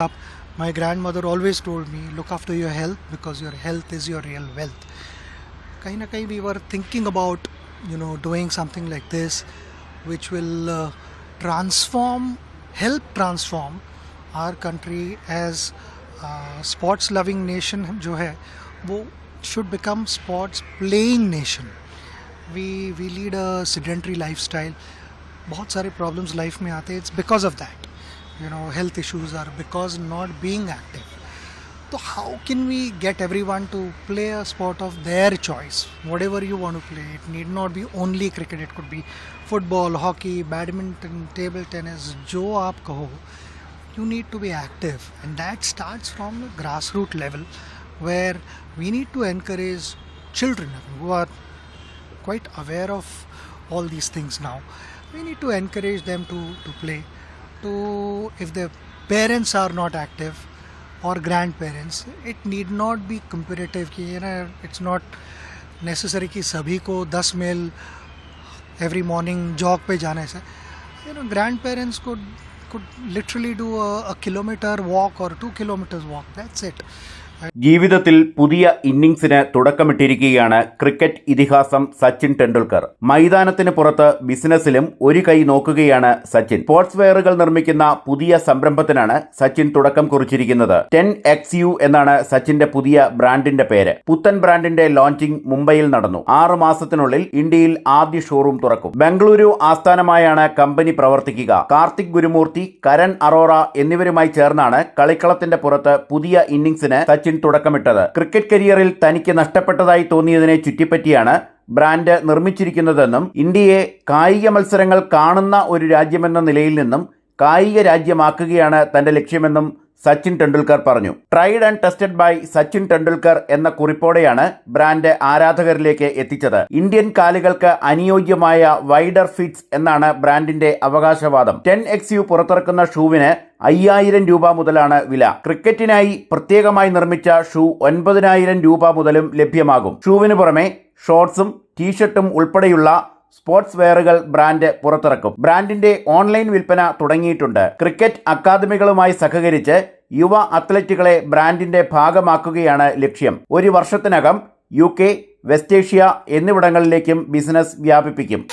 up, my grandmother always told me, look after your health because your health is your real wealth. कहीं ना कहीं we were thinking about, you know, doing something like this, which will uh, transform, help transform our country as uh, sports loving nation जो है वो should become sports playing nation. We we lead a sedentary lifestyle. बहुत सारे problems life में आते हैं it's because of that you know health issues are because not being active. So how can we get everyone to play a sport of their choice? Whatever you want to play it need not be only cricket it could be football hockey badminton table tennis jo aap kaho you need to be active. And that starts from the grassroots level where we need to encourage children who are quite aware of all these things now. We need to encourage them to, to play to if the parents are not active or grandparents it need not be competitive कि you know it's not necessary कि सभी को 10 mail every morning jog पे जाने से you know grandparents could ജീവിതത്തിൽ പുതിയ ഇന്നിംഗ്സിന് തുടക്കമിട്ടിരിക്കുകയാണ് cricket ഇതിഹാസം സച്ചിൻ ടെണ്ടുൽക്കർ. മൈതാനത്തിന് പുറത്ത് ബിസിനസ്സിലും ഒരു കൈ നോക്കുകയാണ് സച്ചിൻ. സ്പോർട്സ് വെയറുകൾ നിർമ്മിക്കുന്ന പുതിയ സംരംഭത്തിനാണ് സച്ചിൻ തുടക്കം കുറിച്ചിരിക്കുന്നത്. ടെൻ എക്സ് യു എന്നാണ് സച്ചിന്റെ പുതിയ ബ്രാൻഡിന്റെ പേര്. പുത്തൻ ബ്രാൻഡിന്റെ ലോഞ്ചിംഗ് മുംബൈയിൽ നടന്നു. ആറ് മാസത്തിനുള്ളിൽ ഇന്ത്യയിൽ ആദ്യ ഷോറൂം തുറക്കും. ബംഗളൂരു ആസ്ഥാനമായാണ് കമ്പനി പ്രവർത്തിക്കുക. കാർത്തിക് ഗുരുമൂർത്തി കരൺ അറോറ എന്നിവരുമായി ചേർന്നാണ് കളിക്കളത്തിന്റെ പുറത്ത് പുതിയ ഇന്നിംഗ്സിന് സച്ചിൻ തുടക്കമിട്ടത്. ക്രിക്കറ്റ് കരിയറിൽ തനിക്ക് നഷ്ടപ്പെട്ടതായി തോന്നിയതിനെ ചുറ്റിപ്പറ്റിയാണ് ബ്രാൻഡ് നിർമ്മിച്ചിരിക്കുന്നതെന്നും ഇന്ത്യയെ കായിക മത്സരങ്ങൾ കാണുന്ന ഒരു രാജ്യമെന്ന നിലയിൽ നിന്നും കായിക രാജ്യമാക്കുകയാണ് തന്റെ ലക്ഷ്യമെന്നും സച്ചിൻ ടെണ്ടുൽക്കർ പറഞ്ഞു. Tried and tested by Sachin Tendulkar എന്ന കുറിപ്പോടെയാണ് ബ്രാൻഡ് ആരാധകരിലേക്ക് എത്തിച്ചത്. ഇന്ത്യൻ കാലുകൾക്ക് അനുയോജ്യമായ വൈഡർ ഫിറ്റ്സ് എന്നാണ് ബ്രാൻഡിന്റെ അവകാശവാദം. ടെൻ എക്സ് യു പുറത്തിറക്കുന്ന ഷൂവിന് അയ്യായിരം രൂപ മുതലാണ് വില. ക്രിക്കറ്റിനായി പ്രത്യേകമായി നിർമ്മിച്ച ഷൂ ഒൻപതിനായിരം രൂപ മുതലും ലഭ്യമാകും. ഷൂവിന് പുറമെ ഷോർട്സും ടീഷർട്ടും ഉൾപ്പെടെയുള്ള സ്പോർട്സ് വെയറുകൾ ബ്രാൻഡ് പുറത്തിറക്കും. ബ്രാൻഡിന്റെ ഓൺലൈൻ വിൽപ്പന തുടങ്ങിയിട്ടുണ്ട്. ക്രിക്കറ്റ് അക്കാദമികളുമായി സഹകരിച്ച് യുവ അത്ലറ്റുകളെ ബ്രാൻഡിന്റെ ഭാഗമാക്കുകയാണ് ലക്ഷ്യം. ഒരു വർഷത്തിനകം യു കെ വെസ്റ്റ് ഏഷ്യ എന്നിവിടങ്ങളിലേക്കും ബിസിനസ് വ്യാപിപ്പിക്കും.